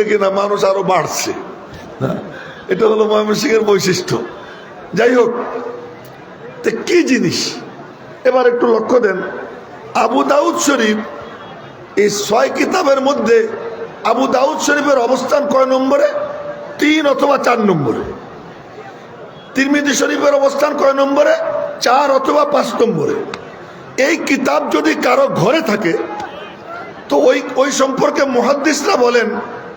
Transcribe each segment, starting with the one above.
দেখি না মানুষ আরও বাড়ছে। এটা হলো ময়মনসিংহের বৈশিষ্ট্য। যাই হোক, তে কি জিনিস? এবার একটু লক্ষ্য দেন। আবু দাউদ শরীফ এই ছয় কিতাবের মধ্যে আবু দাউদ শরীফের অবস্থান কয় নম্বরে? তিন অথবা চার নম্বরে। তিরমিদি শরীফের অবস্থান কয় নম্বরে? চার অথবা পাঁচ নম্বরে। এই কিতাব যদি কারও ঘরে থাকে, তো ওই ওই সম্পর্কে মুহাদ্দিসরা বলেন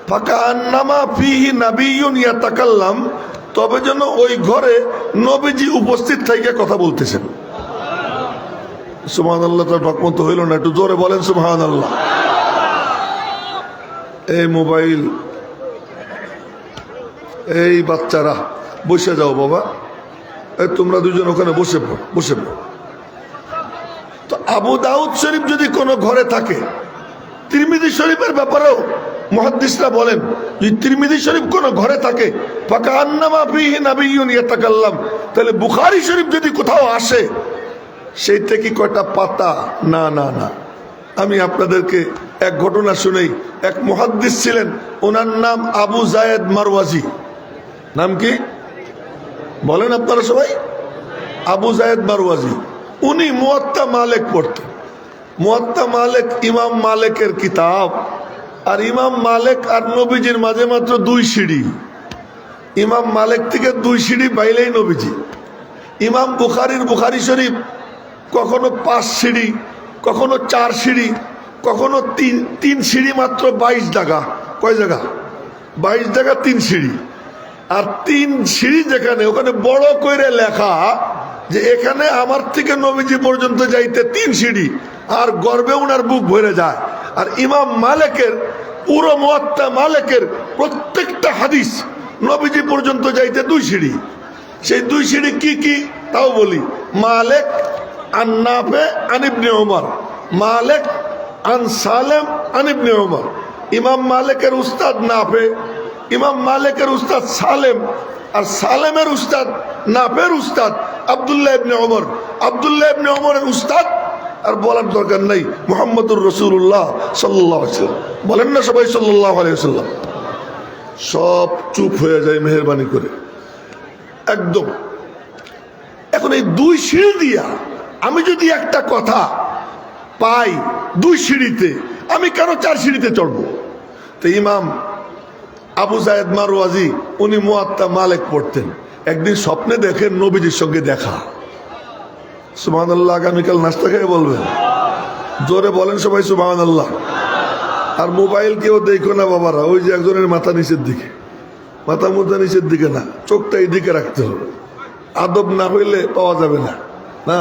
ফাঁকা তবে যেন ওই ঘরে নবীজি উপস্থিত থেকে কথা বলতেছেন। সুবহান আল্লাহ তো ডকমত হইল না, একটু জোরে বলেন সুবহান আল্লাহ এই মোবাইল, এই বাচ্চারা, বসে যাও বাবা। এই তোমরা দুজন ওখানে বসে বসে পড়ো। তো আবু দাউদ শরীফ যদি কোনো ঘরে থাকে তিরমিদি শরীফের ব্যাপারেও মহাদ্দিসরা বলেন যে তিরমিদি শরীফ কোনো ঘরে থাকে ফাঁকা আন্নামা ইয়াতাকাল্লাম। তাহলে বুখারি শরীফ যদি কোথাও আসে সেই থেকে কয়টা পাতা? না না না। আমি আপনাদেরকে এক ঘটনা শুনেই এক মহাদ্দিস ছিলেন, ওনার নাম আবু জায়েদ মারওয়াজি। নাম কি? বলেন আপনারা সবাই। আবু জায়েদ মারওয়াজি। উনি মুয়াত্তা মালেক পড়তেন। মুয়াত্তা মালেক ইমাম মালেকের কিতাব। আর ইমাম মালেক আর নবীজির মাঝে মাত্র দুই সিঁড়ি। ইমাম মালেক থেকে দুই সিঁড়ি পাইলেই নবীজি। ইমাম বুখারির বুখারি শরীফ কখনো পাঁচ সিঁড়ি, কখনো চার সিঁড়ি, কখনো তিন তিন সিঁড়ি মাত্র বাইশ জায়গা কয় জায়গা বাইশ জায়গা তিন সিঁড়ি। আর তিন সিঁড়ি যেখানে, ওখানে বড় করে লেখা যে এখানে আমার থেকে নবীজি পর্যন্ত যাইতে তিন সিঁড়ি, আর গর্বে ওনার বুক ভরে যায়। আর ইমাম মালেকের পুরো মোয়াত্তা মালেকের প্রত্যেকটা হাদিস নবীজি পর্যন্ত যাইতে দুই সিঁড়ি। সেই দুই সিঁড়ি কি কি? তাও বলি। মালেক আন্নাফে আনিবনে ওমর মালেক আন সালেম আনিবনে ওমর ইমাম মালিকের উস্তাদ নাফে, ইমাম মালিকের উস্তাদ সালেম আর সালেমের উস্তাদ নাফের উস্তাদ আবদুল্লাহ ইবনে ওমর আবদুল্লাহ ইবনে ওমরের উস্তাদ আর বলার দরকার নাই। মোহাম্মদুর রসুল্লাহ সাল্লাহ বলেন না সবাই সাল্লাহ আলাইসাল্লাম সব চুপ হয়ে যায় মেহরবানি করে। একদম। এখন এই দুই সিঁড়ি দিয়া আমি যদি একটা কথা পাই দুই সিঁড়িতে, আমি কেন চার সিঁড়িতে চড়বো? তো ইমাম আবু জায়দ মারওয়াজি, উনি মুয়াত্তা মালেক পড়তেন। একদিন স্বপ্নে দেখেন নবীজির সঙ্গে দেখা। সুবাহ আল্লাহ আগামীকাল নাস্তা খেয়ে বলবেন। জোরে বলেন সবাই সুবাহ আল্লাহ আর মোবাইল কেউ দেখো না বাবারা, ওই যে একজনের মাথা নিচের দিকে। মাথা মুথা নিচের দিকে না, চোখটা এই দিকে রাখতে হবে। আদব না হইলে পাওয়া যাবে না না?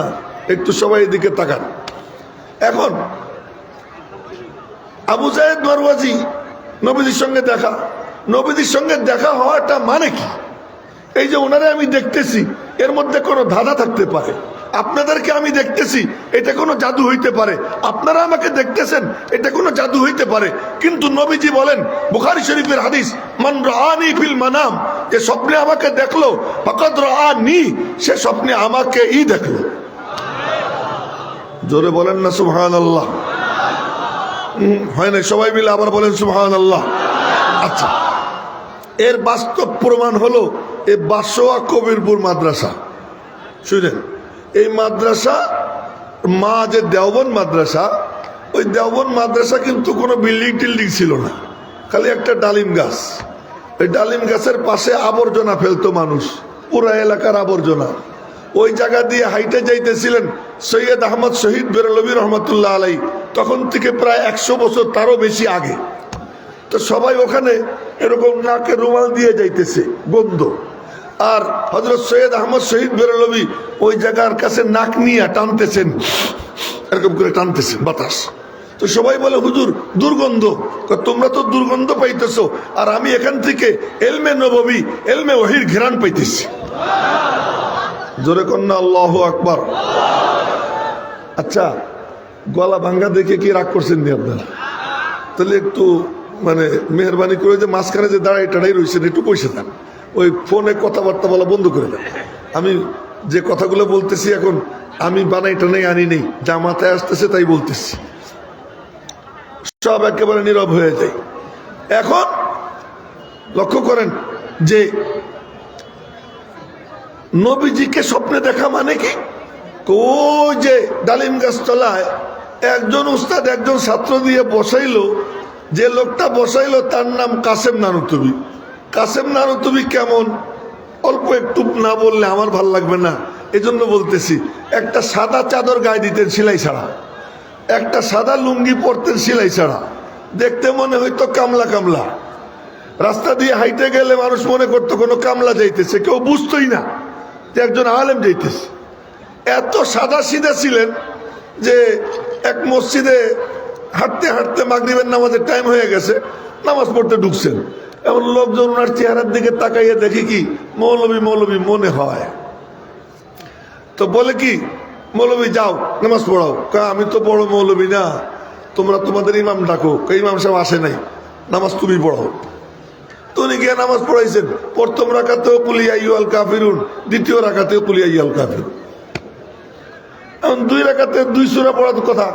একটু সবাই এদিকে তাকান। এখন, আবু জায়েদ মারওয়াজি নবীজির সঙ্গে দেখা। নবীজির সঙ্গে দেখা হওয়াটা মানে কি? এই যে ওনারে আমি দেখতেছি, এর মধ্যে কোনো ধাঁধা থাকতে পারে। আপনাদেরকে আমি দেখতেছি, এটা কোনো জাদু হইতে পারে। আপনারা আমাকে দেখতেছেন, এটা কোনো জাদু হইতে পারে। কিন্তু নবীজি বলেন, বুখারি শরীফের হাদিস, মান রানি ফিল মানাম যে স্বপ্নে আমাকে দেখল ফকত রানি সে স্বপ্নে আমাকে ই দেখল। জোরে বলেন না সুবহান আল্লাহ হয় না সবাই মিলে আবার বলেন সুবহান আল্লাহ আচ্ছা এর বাস্তব প্রমাণ হলো, এ বাসোয়া কবিরপুর মাদ্রাসা। শুনেন এই মাদ্রাসা, মা যে দেওবন মাদ্রাসা, ওই দেওবন মাদ্রাসা কিন্তু কোনো বিল্ডিং টিল্ডিং ছিল না। খালি একটা ডালিম গাছ। ওই ডালিম গাছের পাশে আবর্জনা ফেলতো মানুষ, পুরা এলাকার আবর্জনা। ওই জায়গা দিয়ে হাইটে যাইতেছিলেন সৈয়দ আহমদ শহীদ বেরলবী রহমতুল্লাহ আলাই তখন থেকে প্রায় একশো বছর তারও বেশি আগে। তো সবাই ওখানে এরকম নাকে রুমাল দিয়ে যাইতেছে, গন্ধ। আর হজরত সৈয়দ আহমদ শহীদ বেরলবি ওই জায়গার কাছে নাক নিয়ে টানতেছেন। এরকম করে টানতেছেন বাতাস। তো সবাই বলে, হুজুর, দুর্গন্ধ। তোমরা তো দুর্গন্ধ পাইতেছো। আর আমি এখান থেকে এলমে নববী, এলমে ওহির ঘেরান পাইতেছি। জোরে কন্যা, আল্লাহ আকবার। আচ্ছা গলা ভাঙ্গা দেখে কি রাগ করছেন নি আপনারা? তাহলে একটু মানে মেহরবানি করে যে মাঝখানে যে দাঁড়াই টাড়াই রয়েছেন একটু বসে থান ওই ফোনে কথাবার্তা বলা বন্ধ করে দেন আমি যে কথাগুলো বলতেছি এখন, আমি বানাই টানাই আনি নেই। যা মাথায় আসতেছে তাই বলতেছি। সব একেবারে নীরব হয়ে যায়। এখন লক্ষ্য করেন যে নবীজিকে স্বপ্নে দেখা মানে কি? ওই যে ডালিম গাছ তলায় একজন উস্তাদ, একজন ছাত্র দিয়ে বসাইলো, যে লোকটা বসাইলো তার নাম কাসেম নানুতুবি। কাসেম নানুতুবি কেমন? অল্প একটু না বললে আমার ভালো লাগবে না। এজন্য বলতেছি, একটা সাদা চাদর গায়ে দিতেন সেলাই ছাড়া। একটা সাদা লুঙ্গি পরতেন সেলাই ছাড়া। দেখতে মনে হইতো কামলা কামলা। রাস্তা দিয়ে হাইটে গেলে মানুষ মনে করতো কোনো কামলা যাইতেছে, কেউ বুঝতোই না যে একজন আলেম যাইতেছে। এত সাদা সিধা ছিলেন যে এক মসজিদে হাঁটতে হাঁটতে মাগরিবের নামাজের টাইম হয়ে গেছে, নামাজ পড়তে ঢুকছেন। এমন লোকজন ওনার চেহারার দিকে তাকাইয়ে দেখি কি মৌলবী মৌলবী মনে হয়। তো বলে কি, মৌলবী যাও, নামাজ পড়াও। আমি তো বড় মৌলবী না, তোমরা তোমাদের ইমাম ডাকো। ইমাম সাহেব আসে নাই, নামাজ তুমি পড়াও। তো উনি গিয়ে নামাজ পড়াইছেন। প্রথম রাখাতেও কুলিয়া ইউল কাফিরুন, দ্বিতীয় রাখাতেও ইয়াল কাফিরুন। এখন দুই রাখাতে দুই সুরা পড়ার কথা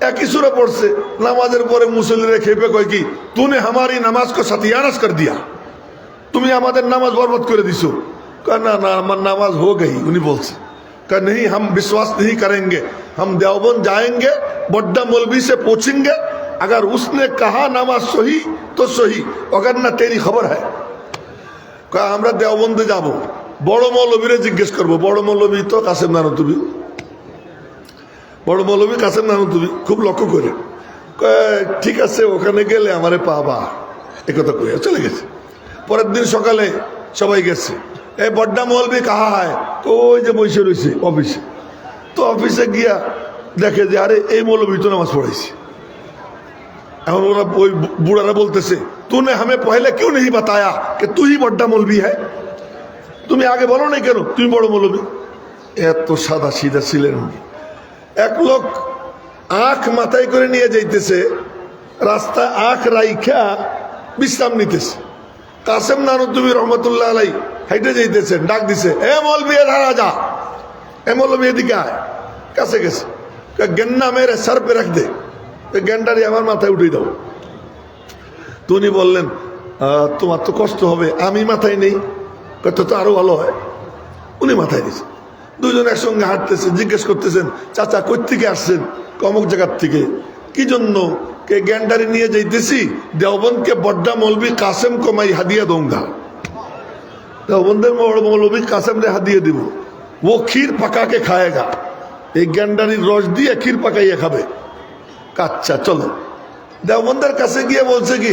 ایک ہی سورہ پڑھ سے نمازر پورے مسلح کھیپے کوئی کی تو نے ہماری نماز کو ستیانس کر دیا۔ تمہیں ہمارے نماز برباد کر دیسو۔ کہا نا نا نماز ہو گئی، انہیں بول سے کہا، نہیں، ہم وشواس نہیں کریں گے۔ ہم دیوبند جائیں گے، بڈا مولوی سے پوچھیں گے۔ اگر اس نے کہا نماز سوہی تو سوہی اگر نہ، تیری خبر ہے۔ کہا، ہمارا دیوبند جابو بڑ مولوی جگیس کرو۔ بڑ مولوی تو قاسم نانو تو بھی বড় মৌলবী কাছে নাম তুমি খুব লক্ষ্য করে। ঠিক আছে, ওখানে গেলে আমারে পাবা। একথা কয়ে চলে গেছে। পরের দিন সকালে সবাই গেছে। এ, বড্ডা মৌলবী কাহা হয়? তো ওই যে বসে রয়েছে অফিসে। তো অফিসে গিয়া দেখে যে, আরে, এই মৌলবী তো নামাজ পড়াইছি। এখন ওরা ওই বুড়ারা বলতেছে, তুনে হামে পহলে কেউ নেই বাতায়া কে তুই বড্ডা মৌলবি হ্যাঁ তুমি আগে বলো না কেন? তুমি বড় মৌলবী এত সাদা সিধা ছিলেন উনি। এক লোক আখ মাথায় করে নিয়ে যাইতেছে রাস্তা আখ রাইখা বিশ্রাম নিতেছে। কাসেম নানুদ্দুবি রহমতুল্লাহ আলাই হাইটে যাইতেছেন ডাক দিছে এ মৌলবি এ ধারা যা। এ মৌলবি এদিকে আয় কাছে গেছে। গেন্না মেরে সর পে রাখ দে। গেন্ডারি আমার মাথায় উঠে দাও। তো উনি বললেন "আহ, তোমার তো কষ্ট হবে আমি মাথায় নেই। কত তো আরও ভালো হয়। উনি মাথায় দিয়েছে দুজন একসঙ্গে হাঁটতেছে জিজ্ঞেস করতেছেন, চাচা থেকে আসছেন? কমক জায়গার থেকে, কি জন্য? কে গ্যান্ডারি নিয়ে যাইতেছি? দেওবন্দকে বড্ডা মৌলবী কাসেম কমাই হাদিয়া দোঙ্গা। দেওবন্দের মৌলবী কাসেম রে হাদিয়ে দিব। ও ক্ষীর পাকাকে খায়েগা এই গ্যান্ডারির রস দিয়ে ক্ষীর পাকাইয়ে খাবে। আচ্ছা চলো। দেওবন্দের কাছে গিয়ে বলছে কি,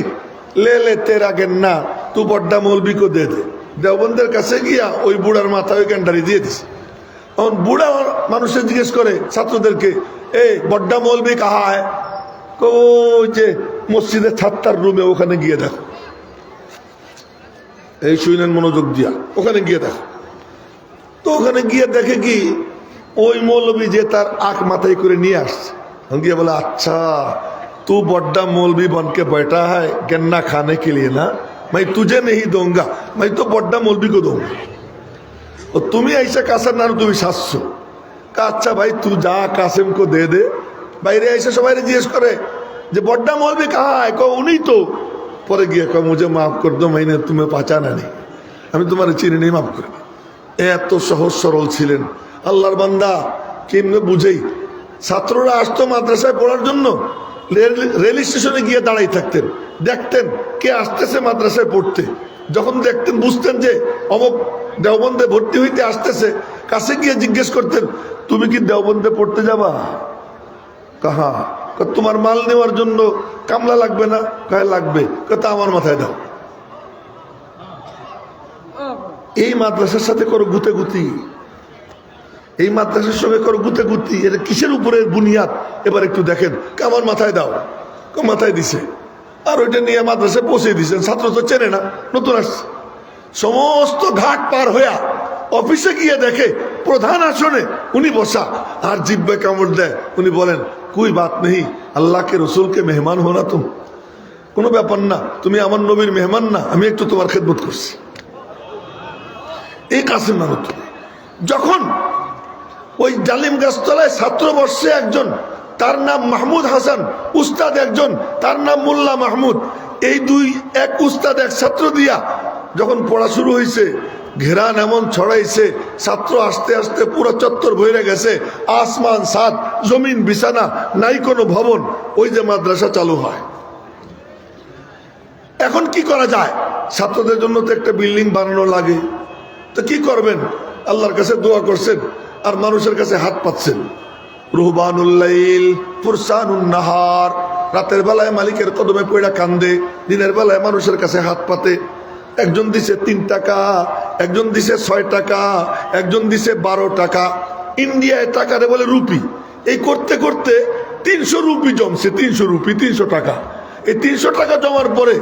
লে লে, তেরা গেন্না তু বড্ডা মৌলবি কো দে দে। দেওবন্দের কাছে গিয়া ওই বুড়ার মাথায় ওই গ্যান্ডারি দিয়ে দিছে। এখন বুড়া মানুষের জিজ্ঞেস করে ছাত্রদেরকে এই বড্ডা মৌলবি কাহা হয় কো ওই যে মসজিদের ছাত্তার রুমে ওখানে গিয়ে দেখো এই শুইলেন মনোযোগ দিয়া ওখানে গিয়ে দেখো তো ওখানে গিয়ে দেখে কি ওই মৌলবী যে তার আখ মাথায় করে নিয়ে আসছে हम गया बोला अच्छा तू बड्डा मौलवी बन के बैठा है गन्ना खाने के लिए ना मैं तुझे नहीं दूंगा मैं तो बड्डा मौलवी को दूंगा ও তুমি আইসা কাসার না তুমি সাজছো। আচ্ছা ভাই তুই যা কাসেমকো দে দে। বাইরে এসে সবাই জিজ্ঞেস করে যে, বড্ডা মৌলবি কাহায়? ক উনি তো। পরে গিয়ে কয় মুজে মাফ কর দো মাইনে, তুমি পাচা না নেই আমি তোমার চিনি নেই মাফ করবে এত সহজ সরল ছিলেন। আল্লাহর বান্দা, কেমনে বুঝেই। ছাত্ররা আসতো মাদ্রাসায় পড়ার জন্য। রেল স্টেশনে গিয়ে দাঁড়াই থাকতেন। দেখতেন কে আসতেছে মাদ্রাসায় পড়তে। যখন দেখতেন, বুঝতেন যে, অমক দেওবন্দে ভর্তি হইতে আসতেছে, কাছে গিয়ে জিজ্ঞেস করতেন, তুমি কি দেওবন্দে পড়তে যাবা? কাহা? তোমার মাল নেওয়ার জন্য কামলা লাগবে না? কায়, লাগবে। তা আমার মাথায় দাও। এই মাদ্রাসার সাথে করো গুতে গুতি এই মাদ্রাসার সঙ্গে করো গুতে গুতি এটা কিসের উপরে বুনিয়াদ? এবার একটু দেখেন। কেমন মাথায় দাও। মাথায় দিছে। আর ওইটা নিয়ে মাদ্রাসায় পৌঁছে দিছেন ছাত্র তো চেনে না, নতুন আসছে। সমস্ত ঘাট পার হইয়া অফিসে গিয়ে দেখে প্রধান আসনে উনি বসা। আর জিব্বে কামড় দেয়। উনি বলেন, কুই বাত নেই? আল্লাহকে, রসুলকে মেহমান হো না তুমি কোনো ব্যাপার না, তুমি আমার নবীর মেহমান না, আমি একটু তোমার খেদমত করছি। এই কাসিম নানু তুমি যখন ওই ডালিম গাছতলায় ছাত্র বর্ষে একজন, তার নাম মাহমুদ হাসান, উস্তাদ একজন, তার নাম মোল্লা মাহমুদ, এই দুই এক উস্তাদ এক ছাত্র দিয়া যখন পড়া শুরু হয়েছে ঘেরান এমন ছড়াইছে, ছাত্র আস্তে আস্তে পুরো চত্বর ভরে গেছে, আসমান সাত জমিন, বিছানা, নাই কোনো ভবন, ওই যে মাদ্রাসা চালু হয়। এখন কি করা যায়? ছাত্রদের জন্য তো একটা বিল্ডিং বানানো লাগে। তো কি করবেন? আল্লাহর কাছে দোয়া করছেন, আর মানুষের কাছে হাত পাচ্ছেন রুহবানুল্লাইল ফুরসানুন নাহার। রাতের বেলায় মালিকের কদমে পয়ড়া কান্দে, দিনের বেলায় মানুষের কাছে হাত পাতে। একজন দিছে তিন টাকা, একজন দিছে ছয় টাকা, একজন দিছে বারো টাকা। ইন্ডিয়ায় টাকারে বলে রুপি। এই করতে করতে তিনশো রুপি জমছে, তিনশো রুপি, তিনশো টাকা। এই তিনশো টাকা জমার পরে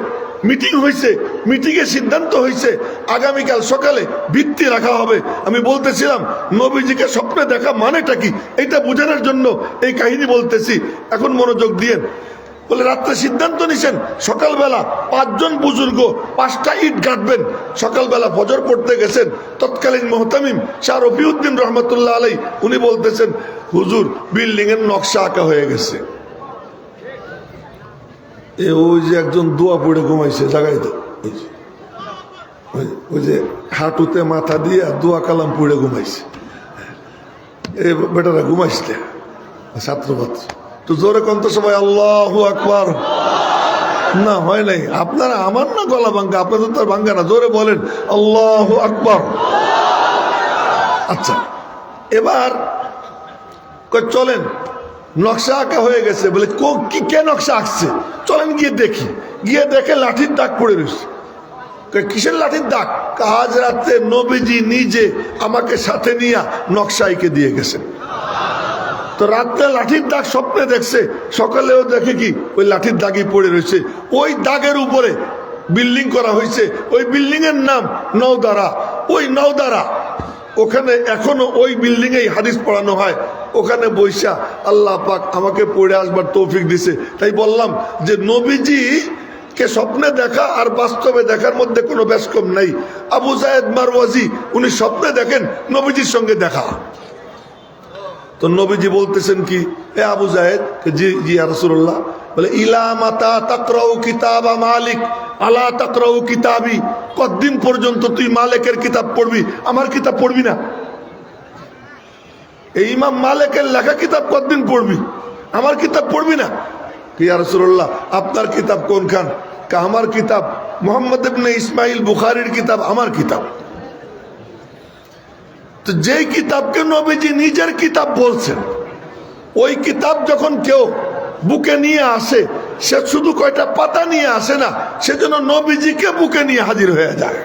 মিটিং হয়েছে মিটিংয়ে সিদ্ধান্ত হয়েছে আগামীকাল সকালে ভিত্তি রাখা হবে। আমি বলতেছিলাম, নবীজিকে স্বপ্নে দেখা মানেটা কি? এটা বোঝানোর জন্য এই কাহিনী বলতেছি। এখন মনোযোগ দিয়েন। বলে রাত্রে সিদ্ধান্ত নিছেন, সকালবেলা পাঁচজন বুজুর্গ পাঁচটা ইট গাঁটবেন সকালবেলা ফজর পড়তে গেছেন। তৎকালীন মোহতামিম শাহ রফিউদ্দিন রহমতুল্লাহ আলাই উনি বলতেছেন, হুজুর বিল্ডিং এর নকশা আঁকা হয়ে গেছে। এ ওই যে একজন দোয়া পড়ে ঘুমাইছে, জাগাই তো। ওই যে হাঁটুতে মাথা দিয়ে দোয়া কালাম পড়ে ঘুমাইছে। এ বেটারা ঘুমাইছে। ছাত্র ছাত্র তো জোরে কন্ত সবাই, আল্লাহ আকবার। না, হয় নাই। আপনারা আমার না গলা ভাঙ্গা? আপনাদের তো ভাঙ্গা না। জোরে বলেন, আল্লাহ আকবার। আচ্ছা এবার চলেন, নকশা আঁকা হয়ে গেছে। বলে, কো- কি নকশা আঁকছে? চলেন গিয়ে দেখি। গিয়ে দেখে লাঠির দাগ পড়ে রয়েছে কিসের লাঠির দাগ? আজ রাত্রে নবীজি নিজে আমাকে সাথে নিয়ে নকশা এঁকে দিয়ে গেছেন। তো রাত্রে লাঠির দাগ স্বপ্নে দেখছে, সকালেও দেখে কি ওই লাঠির দাগই পড়ে রয়েছে। ওই দাগের উপরে বিল্ডিং করা হয়েছে। ওই বিল্ডিং এর নাম নওদারা। ওই নওদারা, ওখানে এখনও ওই বিল্ডিং এই হাদিস পড়ানো হয়। ওখানে বৈশা আল্লাহ পাক আমাকে পড়ে আসবার তৌফিক দিছে। তাই বললাম যে নবীজি কে স্বপ্নে দেখা আর বাস্তবে দেখার মধ্যে কোনো ব্যস্কম নাই। আবু জায়েদ মারওয়াজি, উনি স্বপ্নে দেখেন নবীজির সঙ্গে দেখা। তো নবীজি বলতেছেন কি, এ আবু জাহেদ জি জি রসুল্লাহ বলে, ইলা মাতা তাকরাউ কিতাব মালিক, আলা তাকরাউ কিতাবি। কতদিন পর্যন্ত তুই মালিকের কিতাব পড়বি? আমার কিতাব পড়বি না। এই ইমাম মালিকের লেখা কিতাব কতদিন পড়বি? আমার কিতাব পড়বি না। কি রসুল্লাহ আপনার কিতাব কোনখান? কা, আমার কিতাব, মোহাম্মদ ইবনে ইসমাইল বুখারির কিতাব, আমার কিতাব। তো যেই কিতাবকে নবীজি নিজের কিতাব বলছেন ওই কিতাব যখন কেউ বুকে নিয়ে আসে সে শুধু কয়টা পাতা নিয়ে আসে না সেজন্য নবীজিকে বুকে নিয়ে হাজির হয়ে যায়।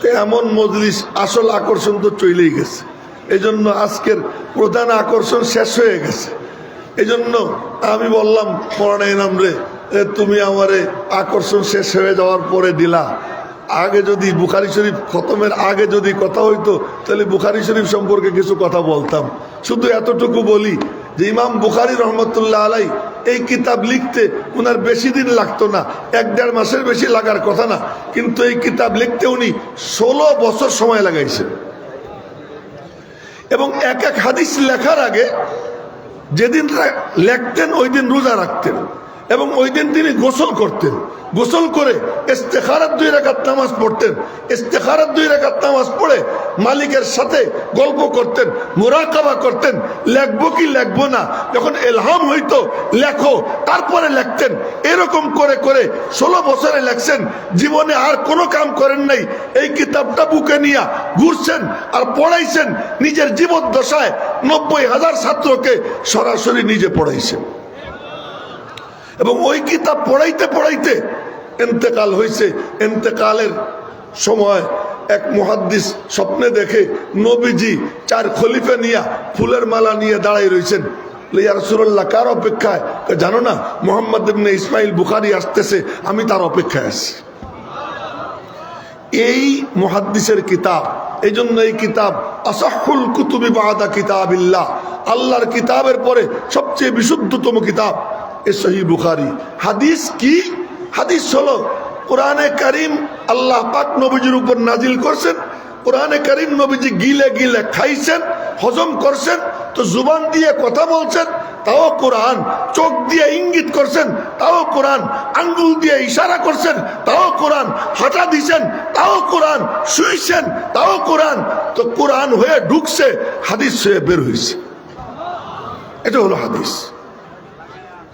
তো এমন মজলিস আসল আকর্ষণ তো চলেই গেছে। এই জন্য আজকের প্রধান আকর্ষণ শেষ হয়ে গেছে। এই জন্য আমি বললাম পরানা ইনাম রে এ, তুমি আমারে আকর্ষণ শেষ হয়ে যাওয়ার পরে দিলা। আগে যদি বুখারি শরীফ খতমের আগে যদি কথা হইতো, তাহলে বুখারি শরীফ সম্পর্কে কিছু কথা বলতাম। শুধু এতটুকু বলি যে ইমাম বুখারি রহমতুল্লাহ আলাই এই কিতাব লিখতে ওনার বেশি দিন লাগতো না, এক দেড় মাসের বেশি লাগার কথা না, কিন্তু এই কিতাব লিখতে উনি ষোলো বছর সময় লাগাইছেন। এবং এক এক হাদিস লেখার আগে যেদিন লেখতেন, ওই দিন রোজা রাখতেন। এবং ওই দিন তিনি গোসল করতেন। গোসল করে ইস্তেখারাত দুই রাকাত নামাজ পড়তেন। ইস্তেখারাত দুই রাকাত নামাজ পড়ে মালিকের সাথে গল্প করতেন, মোরাকাবা করতেন। লেখবো কি লেখবো না, যখন এলহাম হইতো, লেখো, তারপরে লেখতেন। এরকম করে করে ষোলো বছরে লেখছেন, জীবনে আর কোনো কাম করেন নাই। এই কিতাবটা বুকে নিয়ে ঘুরছেন আর পড়াইছেন, নিজের জীবদ্দশায় নব্বই হাজার ছাত্রকে সরাসরি নিজে পড়াইছেন। এবং ওই কিতাব পড়াইতে পড়াইতে এন্তেকাল হয়েছে এন্তেকালের সময় এক মহাদ্দিস স্বপ্নে দেখে নবীজি চার খলিফা নিয়া ফুলের মালা নিয়ে দাঁড়াই রয়েছেন কার অপেক্ষায়? জানো না, মোহাম্মদ ইসমাইল বুখারি আসতেছে, আমি তার অপেক্ষায় আছি। এই মহাদ্দিসের কিতাব, এই জন্য এই কিতাব, আসাহুল কুতুবি বাদা কিতাবিল্লাহ আল্লাহর কিতাবের পরে সবচেয়ে বিশুদ্ধতম কিতাব এ সহি বুখারি। হাদিস কি? হাদিস হলো, কোরআনে কারিম আল্লাহ পাক নবীজির উপর নাজিল করছেন, কোরআনে কারিম নবীজি গিলে গিলে খাইছেন, হজম করছেন, তো জুবান দিয়ে কথা বলছেন, তাও কোরআন, চোখ দিয়ে ইঙ্গিত করছেন, তাও কোরআন, আঙ্গুল দিয়ে ইশারা করছেন, তাও কোরআন, হাঁটা দিছেন, তাও কোরআন, শুইছেন, তাও কোরআন, তো কোরআন হয়ে ঢুকছে, হাদিস হয়ে বের হয়েছে এটা হলো হাদিস।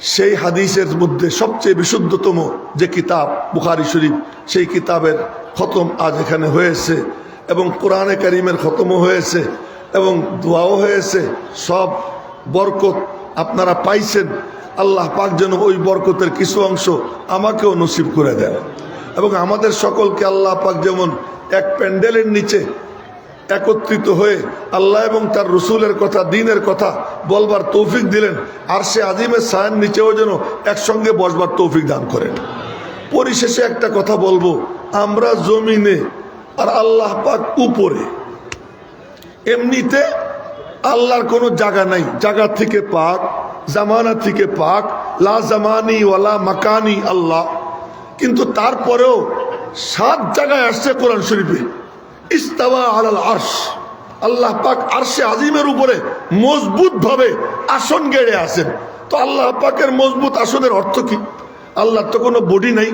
সেই হাদিসের মধ্যে সবচেয়ে বিশুদ্ধতম যে কিতাব, বুখারি শরীফ, সেই কিতাবের খতম আজ এখানে হয়েছে এবং কোরআনে কারিমের খতমও হয়েছে এবং দোয়াও হয়েছে। সব বরকত আপনারা পাইছেন। আল্লাহ পাক যেন ওই বরকতের কিছু অংশ আমাকেও নসিব করে দেন। এবং আমাদের সকলকে আল্লাহ পাক যেমন এক প্যান্ডেলের নিচে একত্রিত হয়ে আল্লাহ এবং তার রসুলের কথা, দিনের কথা বলবার তৌফিক দিলেন। আর সে আজিমের সায়ের নিচেও যেন একসঙ্গে বসবার তৌফিক দান করেন। পরিশেষে একটা কথা বলব, আমরা জমিনে আর আল্লাহ পাক উপরে। এমনিতে আল্লাহর কোনো জায়গা নাই, জায়গা থেকে পাক, জামানা থেকে পাক, লা জামানি ওয়ালা মাকানি আল্লাহ। কিন্তু তারপরেও সাত জায়গায় আসছে কোরআন শরীফে। ইস্তাওয়া আলাল আরশ। আল্লাহ পাক আরশে আজিমের উপরে মজবুত ভাবে আসন গেড়ে আছেন। তো আল্লাহ পাকের মজবুত আসনের অর্থ কি? আল্লাহর তো কোনো বডি নাই।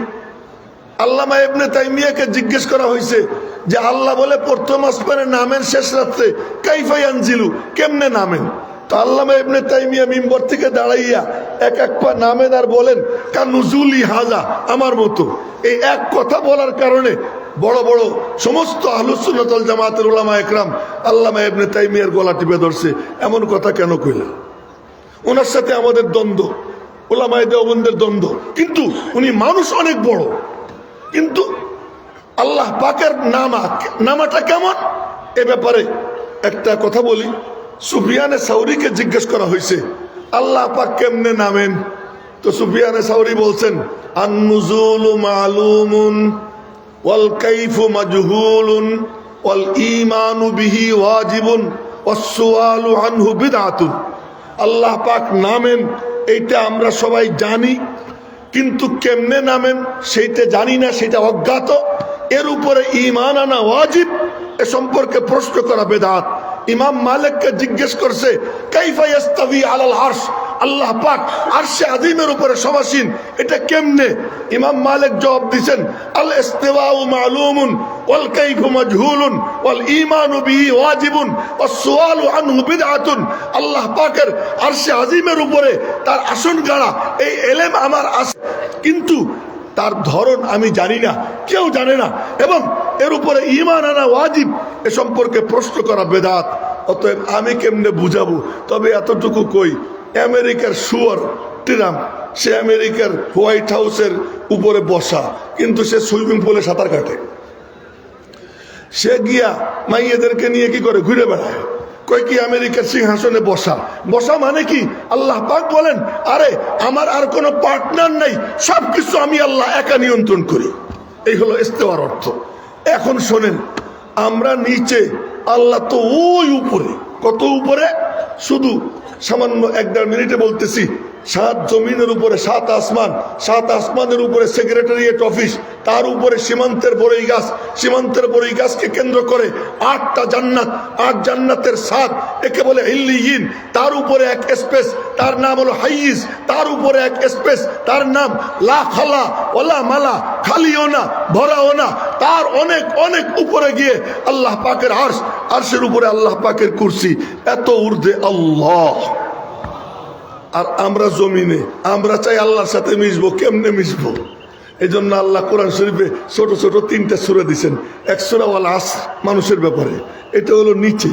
আল্লামা ইবনে তাইমিয়াকে জিজ্ঞেস করা হয়েছে যে আল্লাহ বলে, প্রথম আসমানে নামেন শেষ রাত্রে কাইফাই আনজিলু কেমনে নামেন? তো আল্লামা ইবনে তাইমিয়া মিম্বর থেকে দাঁড়াইয়া এক এক পা নামেন আর বলেন, কানুজুলি হাজা, আমার মতো। এই এক কথা বলার কারণে বড় বড় সমস্ত আহলুসুন্নতল জামাতের ওলামা একরাম আল্লামা ইবনে তাইমিয়ার গলা টিপে ধরছে, এমন কথা কেন কইলা ওনার সাথে আমাদের দ্বন্দ্ব ওলামায় দেওবন্দের দ্বন্দ্ব। কিন্তু উনি মানুষ অনেক বড়। কিন্তু আল্লাহ পাকের নামা, নামাটা কেমন? এ ব্যাপারে একটা কথা বলি। সুফিয়ানে সাউরিকে জিজ্ঞেস করা হয়েছে, আল্লাহ পাক কেমনে নামেন? তো সুফিয়ানে সাউরি বলছেন, আন্নুজুল মালুমুন ওয়াল কাইফু মাজহুলুন, ওয়াল ঈমানু বিহি ওয়াজিবুন, ওয়াস সুআলু আনহু বিদআতুন আল্লাহ পাক নামেন, এইটা আমরা সবাই জানি, কিন্তু কেমনে নামেন সেইটা জানি না সেটা অজ্ঞাত। এর উপরে ইমান আনা ওয়াজিব, এ সম্পর্কে প্রশ্ন করা বেদাত। ইমাম মালিককে জিজ্ঞেস করছে, কাইফা ইয়াস্তাবি আলাল আরশ? আল্লাহ পাক আরশে আদিমের উপরে সমাসীন। এটা কেমনে? ইমাম মালিক জবাব দিছেন আল ইস্তিওয়াউ মালুমুন ওয়াল কাইফু মাজহুলুন ওয়াল ঈমানু বিহি ওয়াজিবুন ওয়াস সুআলু আনহু বিদআতুন। আল্লাহ পাকের আরশে আদিমের উপরে তার আসন গাড়া, এই এলেম আমার আছে কিন্তু তার ধরন আমি জানি না, কেউ জানে না। এবং এর উপরে ইমান আনা ওয়াজিব, এ সম্পর্কে প্রশ্ন করা বেদাত। অতএব আমি কেমনে বুঝাবো? তবে এতটুকু কই আমেরিকার সুয়ার টিরাম, সে আমেরিকার হোয়াইট হাউসের উপরে বসা, কিন্তু সে সুইমিং পুলে সাঁতার কাটে। সে গিয়া মাইয়েদেরকে নিয়ে কি করে? ঘুরে বেড়ায়। কয় কি, আমেরিকার সিংহাসনে বসা। বসা মানে কি? আল্লাহ পাক বলেন, আরে, আমার আর কোনো পার্টনার নাই সব কিছু আমি আল্লাহ একা নিয়ন্ত্রণ করি। এই হলো ইস্তেওয়ার অর্থ। এখন শোনেন, আমরা নিচে, আল্লাহ তো ওই উপরে, কত উপরে? শুধু সামান্য এক দেড় মিনিটে বলতেছি। সাত জমিনের উপরে সাত আসমান, সাত আসমানের উপরে সেক্রেটারিয়েট অফিস তার উপরে সীমান্তের বড়ই গাছ, সীমান্তের বড়ই গাছকে কেন্দ্র করে আটটা জান্নাত, আট জান্নাতের সাত, একে বলে ইল্লিয়িন তার উপরে এক স্পেস তার নাম হলো হাইস তার উপরে এক স্পেস তার নাম লা খালা ওলা মালা, খালিও না, ভরাও না, তার অনেক অনেক উপরে গিয়ে আল্লাহ পাকের আর্শ, আর্শের উপরে আল্লাহ পাকের কুরসি, এত ঊর্ধ্বে আল্লাহ। আর আমরা জমিনে আমরা চাই আল্লাহর সাথে মিশবো কেমনে মিশবো? এই জন্য আল্লাহ কোরআন শরীফে ছোট ছোট তিনটা সুরা দিছেন এক সুরা ওয়াল আস মানুষের ব্যাপারে। এটা হলো নিচে।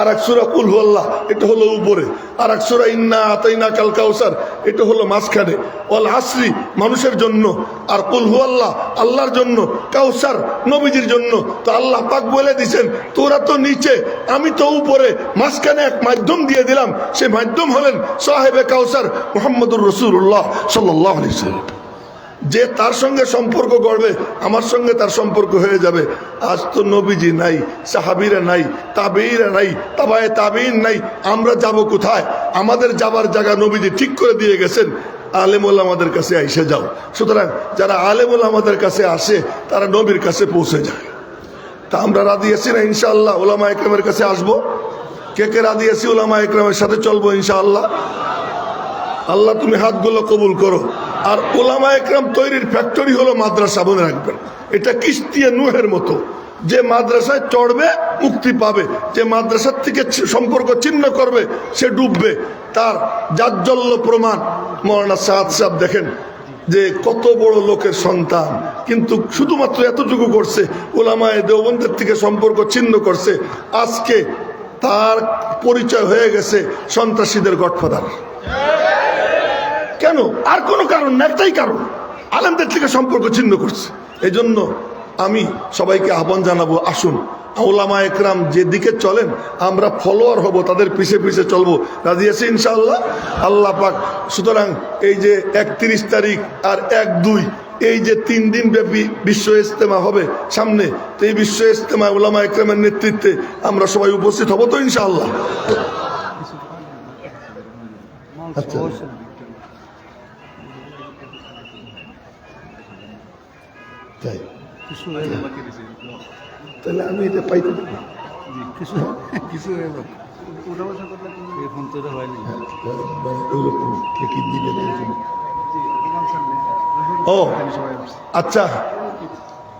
আর এক সুরা কুল আল্লাহ, এটা হলো উপরে। আর এক সুরা ইন্না আতাইনা কাল কাউসার এটা হলো মাঝখানে। ওয়াল আসরি, মানুষের জন্য। আর কুল আল্লাহ, আল্লাহর জন্য। কাউসার নবীজির জন্য। তো আল্লাহ পাক বলে দিছেন তোরা তো নিচে, আমি তো উপরে। মাঝখানে এক মাধ্যম দিয়ে দিলাম। সে মাধ্যম হলেন সাহেবে কাউসার মোহাম্মদুর রসুল্লাহ সাল্লাহ আলি সাল্লাম যে তার সঙ্গে সম্পর্ক গড়বে, আমার সঙ্গে তার সম্পর্ক হয়ে যাবে। আজ তো নবীজি নাই, সাহাবিরা নাই তাবেইরা নাই, তাবায় তাবেইন নাই, আমরা যাব কোথায়? আমাদের যাবার জায়গা নবীজি ঠিক করে দিয়ে গেছেন। আলেমুল আমাদের কাছে এসে যাও। সুতরাং যারা আলেমুল আমাদের কাছে আসে, তারা নবীর কাছে পৌঁছে যায়। তা আমরা রাজি আছি না, ইনশাআল্লাহ? ওলামা একরামের কাছে আসব? কে কে রাজি আছি ওলামা একরামের সাথে চলবো, ইনশাআল্লাহ? আল্লাহ, তুমি হাতগুলো কবুল করো। আর ওলামা একরাম তৈরির ফ্যাক্টরি হলো মাদ্রাসা, মনে রাখবেন। এটা কিস্তিয়া নুহের মতো। যে মাদ্রাসায় চড়বে, মুক্তি পাবে। যে মাদ্রাসার থেকে সম্পর্ক ছিন্ন করবে, সে ডুববে। তার জাজ্জল্য প্রমাণ মৌলানা সাদ সাহেব দেখেন যে কত বড় লোকের সন্তান। কিন্তু শুধুমাত্র এতটুকু করছে, ওলামায় দেওবন্দের থেকে সম্পর্ক ছিন্ন করছে। আজকে তার পরিচয় হয়ে গেছে সন্ত্রাসীদের গডফাদার। কেন? আর কোনো কারণ না, একটাই কারণ। আলেমদের থেকে সম্পর্ক ছিন্ন করছে। এই জন্য আমি সবাইকে আহ্বান জানাব, আসুন, আউলামা একরাম যেদিকে চলেন, আমরা ফলোয়ার হব, তাদের পিছে পিছে চলবো। রাজি আছে ইনশাআল্লাহ? আল্লাহ পাক, সুতরাং এই যে একত্রিশ তারিখ আর এক দুই, এই যে তিন দিন ব্যাপী বিশ্ব ইজতেমা হবে সামনে, তো এই বিশ্ব ইজতেমা ওলামা একরামের নেতৃত্বে আমরা সবাই উপস্থিত হব তো ইনশাআল্লাহ। আচ্ছা। তাই। তাহলে আমি এটা পাইতে দেবো কিছু কিছু উঠা বসা করলে এই ফোন তো এটা হয়নি মানে ওইরকম কি দিবে এরকম। ও আচ্ছা।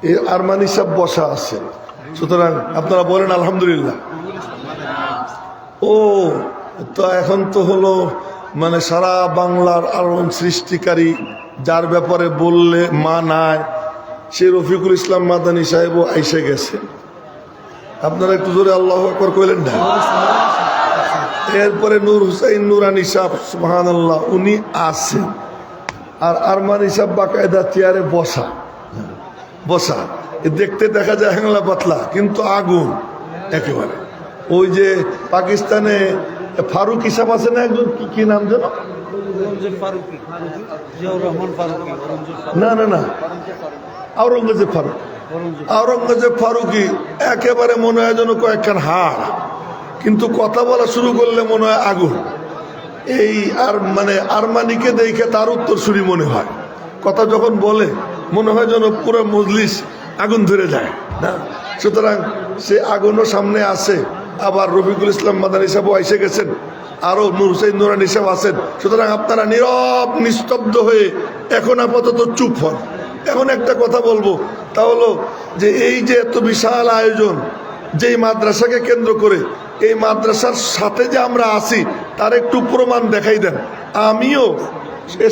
এই আরমানি সব বসা আছে। সুতরাং আপনারা বলেন আলহামদুলিল্লাহ। ও তো এখন তো হলো মানে সারা বাংলার আরন সৃষ্টিকারী যার ব্যাপারে বললে মা নাই সে রফিকুল ইসলাম মাদানী সাহেবও আইসে গেছে। আপনারা একটু জোরে আল্লাহ আকবর কইলেন না? এরপরে নূর হুসাইন নুরানি সাহ সুহান আল্লাহ উনি আছেন। আর আরমান হিসাব বাকায়দা চেয়ারে বসা। বসা। দেখতে দেখা যায় হ্যাংলা পাতলা কিন্তু আগুন একেবারে। ওই যে পাকিস্তানে ফারুক হিসাব আছে না একজন? কি কি নাম যেন? না না না। আওরঙ্গজেব ফারুক। আওরঙ্গজেব। ফারুকি একেবারে মনে হয় যেন কয়েকখান হাড়। কিন্তু কথা বলা শুরু করলে মনে হয় আগুন। এই আর মানে আরমানিকে দেখে তার উত্তর উত্তরসূরি মনে হয়। কথা যখন বলে মনে হয় যেন পুরো মজলিস আগুন ধরে যায়। না? সুতরাং সে আগুনও সামনে আসে। আবার রফিকুল ইসলাম মাদান হিসাবও এসে গেছেন। আরও নূর হুসেন নুরান হিসাব আছেন। সুতরাং আপনারা নীরব নিস্তব্ধ হয়ে এখন আপাতত চুপ হন। এখন একটা কথা বলব, তা হলো যে এই যে এত বিশাল আয়োজন, যেই মাদ্রাসাকে কেন্দ্র করে, এই মাদ্রাসার সাথে যে আমরা আসি তার একটু প্রমাণ দেখাই দেন। আমিও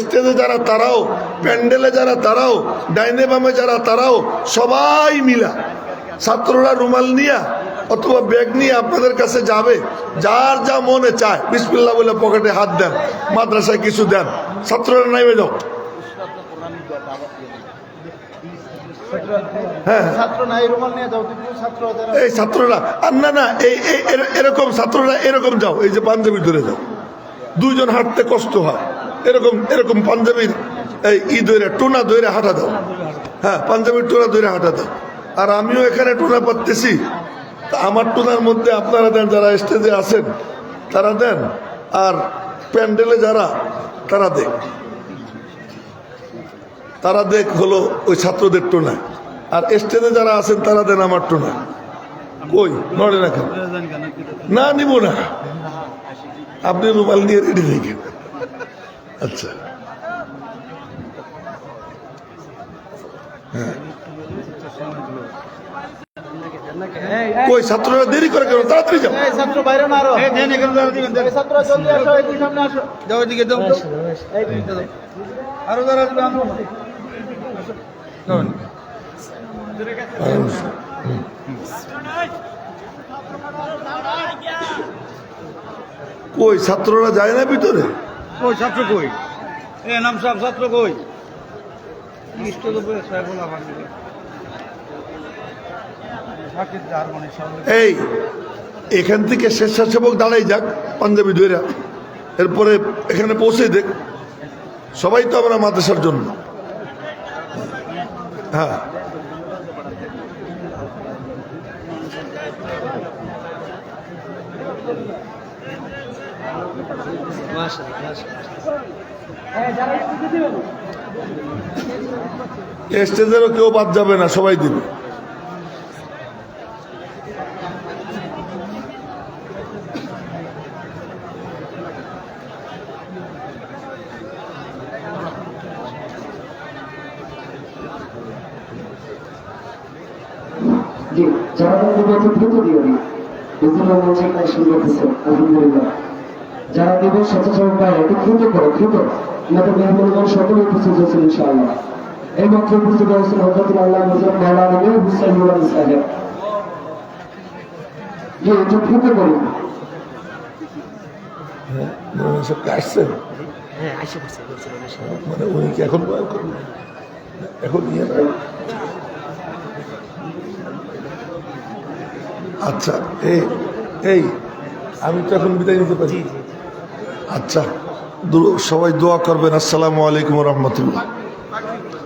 স্টেজে যারা তারাও, প্যান্ডেলে যারা তারাও, ডাইনে বামে যারা তারাও, সবাই মিলা ছাত্ররা রুমাল নিয়া অথবা ব্যাগ নিয়ে আপনাদের কাছে যাবে, যার যা মনে চায় বিসমিল্লা বলে পকেটে হাত দেন, মাদ্রাসায় কিছু দেন। ছাত্ররা নাইবে যাও। হ্যাঁ। ছাত্র নিয়ে যাও ছাত্র এই ছাত্ররা আর না না এই এরকম ছাত্ররা এরকম যাও এই যে পাঞ্জাবি ধরে যাও। দুইজন হাঁটতে কষ্ট হয়। এরকম এরকম পাঞ্জাবির এই ই ধরে টোনা ধরে হাঁটা দাও। হ্যাঁ পাঞ্জাবির টোনা ধরে হাঁটা দাও। আর আমিও এখানে টোনা পাচ্তেছি তা আমার টোনার মধ্যে আপনারা দেন যারা স্টেজে আছেন তারা দেন। আর প্যান্ডেলে যারা তারা দেখ। তারা দেখ হলো ওই ছাত্রদের টোনা আর স্টেজে যারা আছেন তারা দেন আমার টোনা কই নড়ে না কেন না নিব না আপনি রুমাল নিয়ে রেডি দেখেন আচ্ছা কই ছাত্ররা দেরি করে কেন তাড়াতাড়ি যাও ছাত্র বাইরে না আরও এই দেন এখানে দাও দিবেন এই ছাত্র জলদি আসো এই সামনে আসো দাও এদিকে দাও আরও যারা আসবে আমরা কই ছাত্ররা যায় না ভিতরে? কই ছাত্র কই? এ নাম সব ছাত্র কই? এই এখান থেকে স্বেচ্ছাসেবক দাঁড়াই যাক পাঞ্জাবি ধৈরা এরপরে এখানে পৌঁছে দেখ। সবাই তো আমরা মাদ্রাসার জন্য। হ্যাঁ। স্টেজেরও কেউ বাদ যাবে না সবাই দিবে জি যারা দেবে একটু দ্রুত দিও নি বিভিন্ন মঞ্চে কালেকশন করতেছে আলহামদুলিল্লাহ। যারা দেবে স্বেচ্ছাসেবক ভাই একটু দ্রুত করো দ্রুত। আমাদের মেহমানগণ সকলে উপস্থিত হয়েছেন ইনশাআল্লাহ। এই মাত্র উপস্থিত হয়েছেন হজরতুল আল্লাহ মাওলানা হুসাইন সাহেব। জি একটু দ্রুত করুন হ্যাঁ আসছেন? হ্যাঁ আইসা বসে বলছিল মানে উনি কি এখন এখন ইয়ে আচ্ছা এই এই আমি তো এখন বিদায় নিতে পারি। আচ্ছা সবাই দোয়া করবেন। আসসালামু আলাইকুম রহমতুল্লাহ।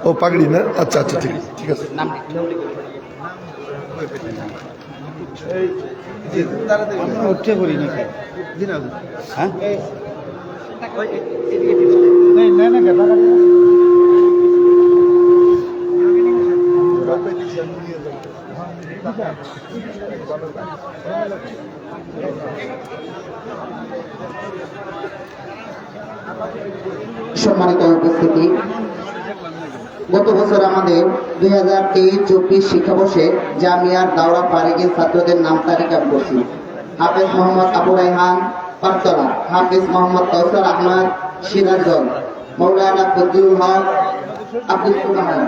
ও পাগড়ি না? আচ্ছা আচ্ছা ঠিক আছে। ঠিক আছে আমরা উঠে করি নাকি? জি না হ্যাঁ? সম্মানিত উপস্থিতি। গত বছর আমাদের দুই হাজার তেইশ চব্বিশ শিক্ষাবর্ষে জামিয়ার দাওরা ফারিগের ছাত্রদের নাম তালিকা করছি। হাফেজ মোহাম্মদ আবু রাইহান পারতলা হাফেজ মোহাম্মদ কৌসর আহমদ, সিরাজগঞ্জ। মৌলানা ফজলুল হক, আব্দুল সুবহান।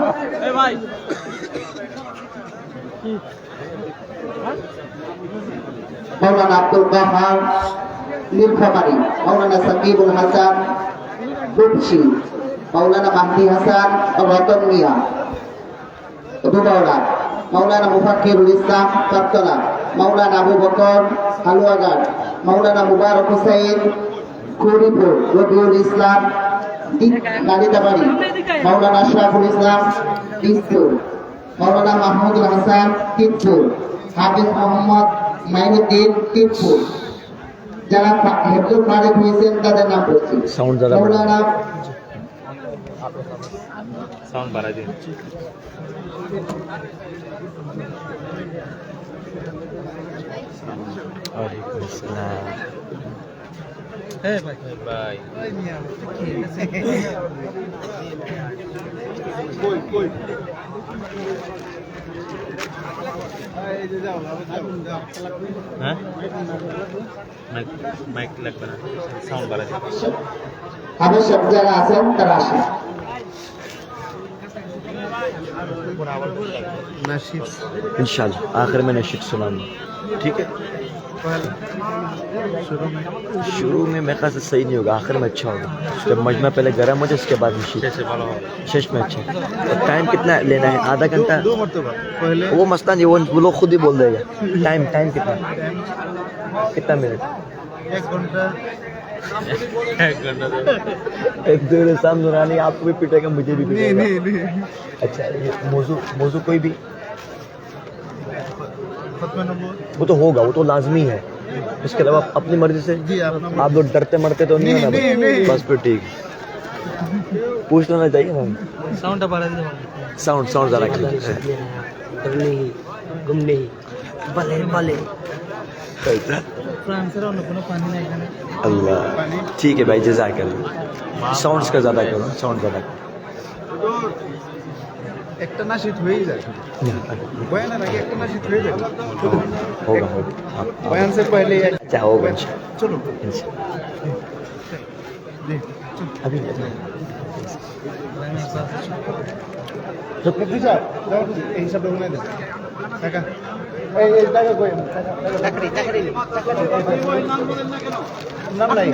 মৌলানা আব্দুল কাহার নীলফামারী মৌলানা সাকিবুল হাসান রূপসী মৌলানা মাহদি হাসান, রতন মিয়া দুবাউলা মৌলানা মুফাক্কিরুল ইসলাম পাততলা মৌলানা আবু বকর, হালুয়াঘাট মৌলানা মুবারক হুসাইন কুড়িপুর রবিউল ইসলাম নালিতাবাড়ি মৌলানা শাহুল ইসলাম দিসপুর মৌলানা মাহমুদুল হাসান তিতপুর হাফিজ মোহাম্মদ মাইনুদ্দিন টিপপুর যারা হেফজুল খারেজ হয়েছেন তাদের নাম বলছি। মৌলানা সাউন্ড বাড়াই দিন। ভাই ভাই ان شاء اللہ میں آخر میں نے شکس سنا ٹھیک ہے شروع میں میرے خیال سے صحیح نہیں ہوگا آخر میں اچھا ہوگا۔ جب مجمع پہلے گرم ہو جائے اس کے بعد شش میں اچھا اور ٹائم کتنا لینا ہے؟ آدھا گھنٹہ۔ وہ مسئلہ نہیں وہ لوگ خود ہی بول دے گا۔ ٹائم ٹائم کتنا؟ کتنا منٹ؟ ایک گھنٹہ۔ ایک دوسرے سامنے آپ کو بھی پیٹے گا مجھے بھی پیٹے گا۔ اچھا موضوع موضوع کوئی بھی؟ وہ تو ہوگا وہ تو لازمی ہے۔ اس کے علاوہ اپنی مرضی سے آپ لوگ ڈرتے مرتے تو نہیں ہونا۔ بس پھر ٹھیک۔ پوچھ لینا چاہیے۔ ساؤنڈ ساؤنڈ ساؤنڈ زیادہ ڈرنے ہی گھومنے ہی۔ بلے بلے۔ اللہ۔ ٹھیک ہے بھائی جزاک اللہ۔ ساؤنڈس کا زیادہ کرو ساؤنڈ زیادہ کرو۔ कर करने ही घूमने ही भले भले फ्रांस रा কোনো পানি নাই এখানে अल्लाह ठीक है भाई जजाक साउंड का ज़्यादा करो साउंड ज़्यादा करो একটা নাশিদ হয়েই যায় বয়ানের আগে একটা নাশিদ হয়ে যায় होगा होगा हाँ, बयान से पहले एक अच्छा होगा इंशाल्लाह चलो इंशाल्लाह। जी अभी বুঝা যাও এই হিসাবটা মনে দেন টাকা এই এই টাকা কই টাকা চাকরি চাকরি নাম নাই